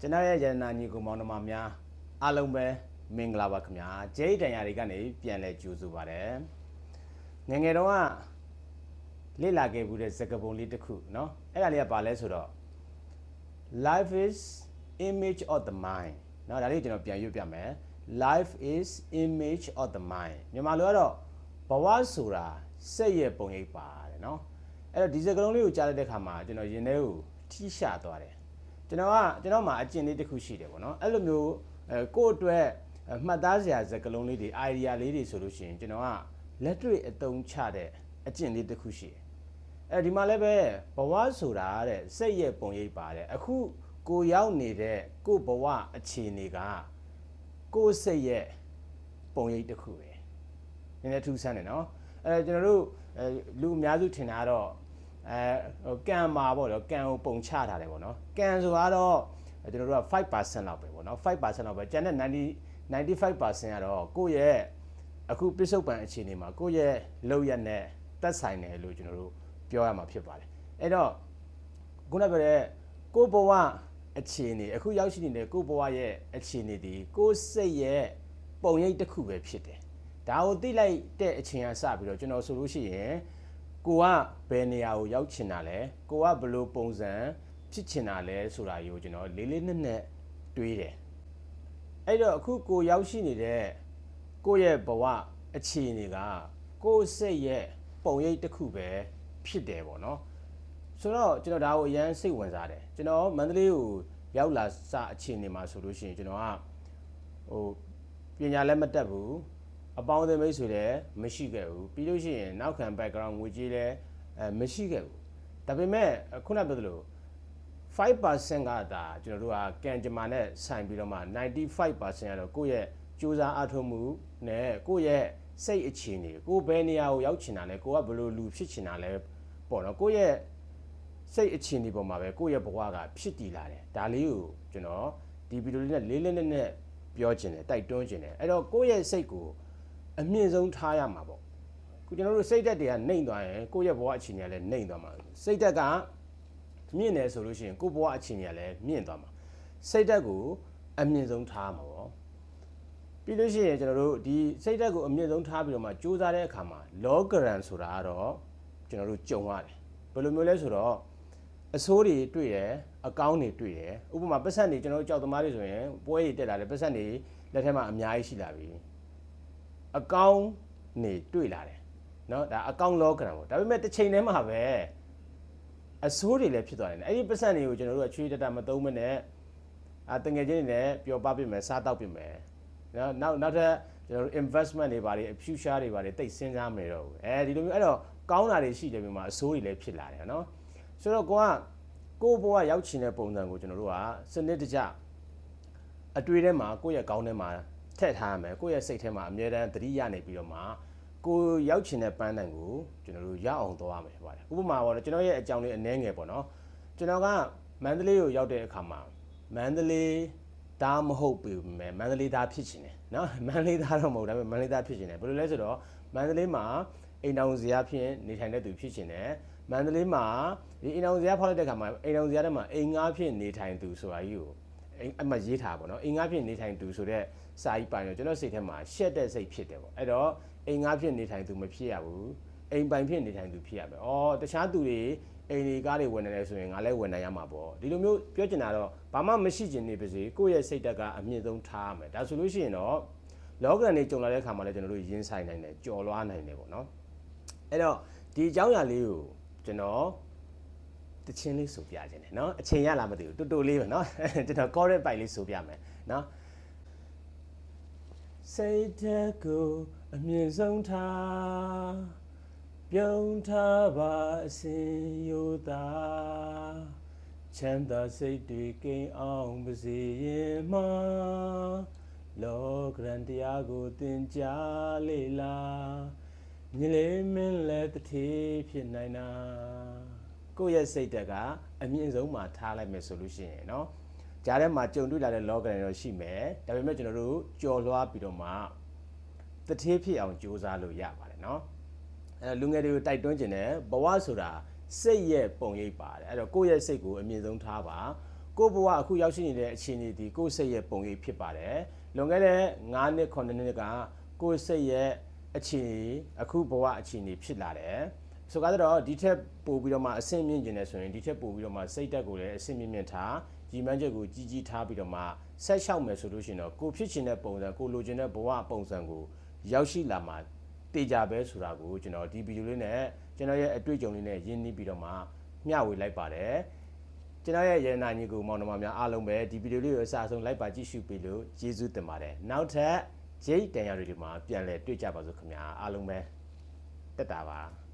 ကျွန်တော်ရဲ့ရတနာညီကိုမောင်နှမများအားလုံးပဲမင်္ဂလာပါခင်ဗျာဂျိတ်တန်ရာတွေကနေပြန်လဲကြိုဆိုပါတယ်ငယ်ငယ်တုန်းကလေ့လာခဲ့ဘူးတဲ့စကားပုံလေးတစ်ခုเนาะအဲ့ဒါလေးကဘာလဲဆိုတော့ life is image of the mind เนาะဒါလေးကျွန်တော်ပြန်ရွတ်ပြမယ် life is image of the mind မြန်မာလိုကတော့ဘဝဆိုတာစိတ်ရဲ့ပုံရိပ်ပါတယ်เนาะအဲ့တော့ဒီစကားလုံးလေးကိုကြားလိုက်တဲ့အခါမှာကျွန်တော်ရင်ထဲကိုထိရှာသွားတယ် ကျွန်တော်ကကျွန်တော်မှာအကျင့်လေးတစ်ခုရှိတယ်ပေါ့နော်အဲ့လိုမျိုးအဲကိုယ့်အတွက်အဲမှတ်သားစရာစကားလုံးလေးတွေ idea လေးတွေဆိုလို့ရှိရင်ကျွန်တော်ကလက်တွေ့အသုံးချတဲ့အကျင့်လေးတစ်ခုရှိတယ်အဲဒီမှာလည်းပဲဘဝဆိုတာတဲ့စိတ်ရဲ့ပုံရိပ်ပါတယ်အခုကိုရောက်နေတဲ့ကိုဘဝအခြေအနေကကိုစိတ်ရဲ့ပုံရိပ်တစ်ခုပဲနည်းနည်းထူးဆန်းတယ်နော်အဲကျွန်တော်တို့အဲလူအများစုထင်တာကတော့ အဲဟိုကံမှာပေါ့နော်ကံကိုပုံချထားတယ်ပေါ့နော်ကံဆိုတော့ကျွန်တော်တို့က5%လောက်ပဲပေါ့နော်5%လောက်ပဲကျန်တဲ့90 95%ကတော့ကိုယ့်ရဲ့အခုပြစ္ဆုတ်ပံအခြေအနေမှာကိုယ့်ရဲ့လောက်ရက်နဲ့တက်ဆိုင်တယ်လို့ကျွန်တော်တို့ပြောရမှာဖြစ်ပါတယ်အဲ့တော့ခုနကပြောတဲ့ကိုယ့်ဘဝအခြေအနေအခုရောက်ရှိနေတဲ့ကိုယ့်ဘဝရဲ့အခြေအနေဒီကိုယ့်စိတ်ရဲ့ပုံရိပ်တစ်ခုပဲဖြစ်တယ်ဒါကိုသိလိုက်တဲ့အချိန်ကစပြီးတော့ကျွန်တော်ဆိုလို့ရှိရင် ကိုကဘယ်နေရာကိုရောက်ချင်တာလဲကိုကဘယ်လိုပုံစံဖြစ်ချင်တာလဲဆိုတာကိုကျွန်တော်လေးလေးနက်နက်တွေးတယ်အဲ့တော့အခုကိုရောက်ရှိနေတဲ့ကိုယ့်ရဲ့ဘဝအခြေအနေကကိုယ့်စိတ်ရဲ့ပုံရိပ်တစ်ခုပဲဖြစ်တယ်ပေါ့နော်ဆိုတော့ကျွန်တော်ဒါကိုအရန်စိတ်ဝင်စားတယ်ကျွန်တော်မန္တလေးကိုရောက်လာစအခြေအနေမှာဆိုလို့ရှိရင်ကျွန်တော်ကဟိုပညာလည်းမတတ်ဘူး အပေါင်းအသင်းမိတ်ဆွေလည်းမရှိခဲ့ဘူးပြီးလို့ရှိရင်နောက်ခံ background ငွေကြေးလည်းအဲမရှိခဲ့ဘူးဒါပေမဲ့ခုနပြောသလို5%ကဒါကျွန်တော်တို့ကကံကြမ္မာနဲ့ဆိုင်ပြီးတော့မှ95%ကတော့ကိုယ့်ရဲ့စူးစမ်းအားထုတ်မှုနဲ့ကိုယ့်ရဲ့စိတ်အခြေအနေကိုယ်ဘယ်နေရာကိုရောက်ချင်တာလဲကိုကဘယ်လိုလူဖြစ်ချင်တာလဲပေါ့နော်ကိုယ့်ရဲ့စိတ်အခြေအနေပေါ်မှာပဲကိုယ့်ရဲ့ဘဝကဖြစ်တည်လာတယ်ဒါလေးကိုကျွန်တော်ဒီဗီဒီယိုလေးနဲ့လေးလေးနက်နက်ပြောချင်တယ်တိုက်တွန်းချင်တယ်အဲ့တော့ကိုယ့်ရဲ့စိတ်ကို အမြင့်ဆုံးထားရမှာပေါ့ခုကျွန်တော်တို့စိတ်ဓာတ်တွေကနှိမ့်သွားရင်ကိုယ့်ရဲ့ဘဝအခြေအနေကလည်းနှိမ့်သွားမှာစိတ်ဓာတ်ကမြင့်တယ်ဆိုလို့ရှိရင်ကိုယ့်ဘဝအခြေအနေကလည်းမြင့်သွားမှာစိတ်ဓာတ်ကိုအမြင့်ဆုံးထားမှာပေါ့ပြီးလို့ရှိရင်ကျွန်တော်တို့ဒီစိတ်ဓာတ်ကိုအမြင့်ဆုံးထားပြီးတော့မှစူးစမ်းတဲ့အခါမှာလောဂရန်ဆိုတာကတော့ကျွန်တော်တို့ကြုံရတယ်ဘယ်လိုမျိုးလဲဆိုတော့အဆိုးတွေတွေ့တယ်အကောင်းတွေတွေ့တယ်ဥပမာပတ်စံတွေကျွန်တော်တို့ကြောက်သမားတွေဆိုရင်ပွဲတွေတက်လာတယ်ပတ်စံတွေလက်ထက်မှာအများကြီးရှိလာပြီ အကောင့်နေတွေ့လာတယ်เนาะဒါအကောင့်လောကရန်ပေါ့ဒါပေမဲ့တစ်ချိန်တည်းမှာပဲအဆိုးတွေလည်းဖြစ်သွားတယ်အဲ့ဒီပတ်စံတွေကိုကျွန်တော်တို့ကချွေးတတမသုံးမနဲ့အာတငယ်ချင်းတွေနဲ့ပျော်ပါပြမယ်စားတောက်ပြမယ်เนาะနောက်နောက်ထပ်ကျွန်တော်တို့ investment တွေပါတယ် future တွေပါတယ်တိတ်စဉ်းစားမယ်တော့ဘူးအဲဒီလိုမျိုးအဲ့တော့ကောင်းတာတွေရှိတယ်ပြီးမှအဆိုးတွေလည်းဖြစ်လာတယ်เนาะဆိုတော့ကိုကကိုယ့်ဘဝရောက်ချင်တဲ့ပုံစံကိုကျွန်တော်တို့ကစနစ်တကျအတွေ့ထဲမှာကိုယ့်ရဲ့ကောင်းထဲမှာ ထည့်ထားရမယ်ကိုယ့်ရဲ့စိတ်ထဲမှာအမြဲတမ်းသတိရနေပြီးတော့မှကိုရောက်ချင်တဲ့ပန်းတိုင်ကိုကျွန်တော်တို့ရအောင်သွားရမယ်ပါတယ်ဥပမာပေါ့နော်ကျွန်တော်ရဲ့အကြောင်းလေးအနည်းငယ်ပေါ့နော်ကျွန်တော်ကမန္တလေးကိုရောက်တဲ့အခါမှာမန္တလေးဒါမဟုတ်ပြီမယ်မန္တလေးသားဖြစ်ချင်တယ်နော်မန္တလေးသားတော့မဟုတ်ဒါပေမဲ့မန္တလေးသားဖြစ်ချင်တယ်ဘယ်လိုလဲဆိုတော့မန္တလေးမှာအိမ်တောင်ဇရာဖြစ်နေထိုင်တဲ့သူဖြစ်ချင်တယ်မန္တလေးမှာဒီအိမ်တောင်ဇရာဖောက်လိုက်တဲ့အခါမှာအိမ်တောင်ဇရာထဲမှာအိမ်ငါးဖြစ်နေထိုင်သူဆိုတာကြီးကို အိမ်အမှရေးထားပါတော့အိမ်ငါးဖြစ်နေထိုင်သူဆိုတဲ့စာကြီးပိုင်တော့ကျွန်တော်စိတ်ထဲမှာရှက်တဲ့စိတ်ဖြစ်တယ်ပေါ့အဲ့တော့အိမ်ငါးဖြစ်နေထိုင်သူမဖြစ်ရဘူးအိမ်ပိုင်ဖြစ်နေထိုင်သူဖြစ်ရမယ်။အော်တခြားသူတွေအိမ်တွေကားတွေဝင်နေတယ်ဆိုရင်ငါလည်းဝင်နိုင်ရမှာပေါ့။ဒီလိုမျိုးပြောချင်တာတော့ဘာမှမရှိချင်နေပါစေကိုယ့်ရဲ့စိတ်ဓာတ်ကအမြင့်ဆုံးထားရမယ်။ဒါဆိုလို့ရှိရင်တော့လောကရန်တွေကြုံလာတဲ့အခါမှာလည်းကျွန်တော်တို့ရင်ဆိုင်နိုင်တယ်ကြော်လွားနိုင်တယ်ပေါ့နော်။အဲ့တော့ဒီအကြောင်းအရာလေးကိုကျွန်တော် တချင်းလေးဆိုပြခြင်းတယ်နော်အချိန်ရလားမသိဘူးတူတူလေးပဲနော်ကျွန်တော် correct ပိုက်လေးဆိုပြမယ်နော်စိတ်တကိုအမြင့်ဆုံးထားပြုံးထားပါအစဉ်ယိုသာချမ်းသာစိတ်တွေကိန်းအောင်ပါစေရင်မလောကရန်တရားကိုသင်ကြားလေလားမြင်လေမင်းလည်းတထေးဖြစ်နိုင်တာ ကိုယ့်ရဲ့စိတ်ဓာတ်ကအမြင့်ဆုံးမှာထားလိုက်မယ်ဆိုလို့ရှိရင်เนาะ ကြားထဲမှာကြုံတွေ့လာတဲ့ log တွေတော့ရှိမယ်ဒါပေမဲ့ကျွန်တော်တို့ကြော်လွှားပြီးတော့မှတထေးဖြစ်အောင်ကြိုးစားလို့ရပါတယ်เนาะအဲလူငယ်တွေကိုတိုက်တွန်းခြင်းတယ်ဘဝဆိုတာစိတ်ရဲ့ပုံရိပ်ပါတယ်အဲ့တော့ကိုယ့်ရဲ့စိတ်ကိုအမြင့်ဆုံးထားပါ ကိုယ့်ဘဝအခုရောက်ရှိနေတဲ့အခြေအနေဒီကိုယ့်စိတ်ရဲ့ပုံရိပ်ဖြစ်ပါတယ်လွန်ခဲ့တဲ့9နှစ်9နှစ်ကကိုယ့်စိတ်ရဲ့အခြေအနေအခုဘဝအခြေအနေဖြစ်လာတယ် ဆိုကားတော့ဒီထက်ပိုပြီးတော့မှအဆင့်မြင့်ကျင်တယ်ဆိုရင်ဒီထက်ပိုပြီးတော့မှစိတ်တက်ကိုလည်းအဆင့်မြင့်မြင့်ထားကြီးမန်းချက်ကိုကြီးကြီးထားပြီးတော့မှဆက်လျှောက်မယ်ဆိုလို့ရှိရင်တော့ကိုဖြစ်ချင်တဲ့ပုံစံကိုလိုချင်တဲ့ဘဝပုံစံကိုရောက်ရှိလာမှာတေချာပဲဆိုတာကိုကျွန်တော်ဒီဗီဒီယိုလေးနဲ့ကျွန်တော်ရဲ့အတွေ့အကြုံလေးနဲ့ရင်းနှီးပြီးတော့မှမျှဝေလိုက်ပါတယ်ကျွန်တော်ရဲ့ရတနာညီကိုမောင်နှမများအားလုံးပဲဒီဗီဒီယိုလေးကိုအစားဆုံးလိုက်ပါကြည့်ရှုပေးလို့ကျေးဇူးတင်ပါတယ်နောက်ထပ်ဂျိတ်တန်ရတွေဒီမှာပြန်လည်တွေ့ကြပါစို့ခင်ဗျာအားလုံးပဲတက်တာပါ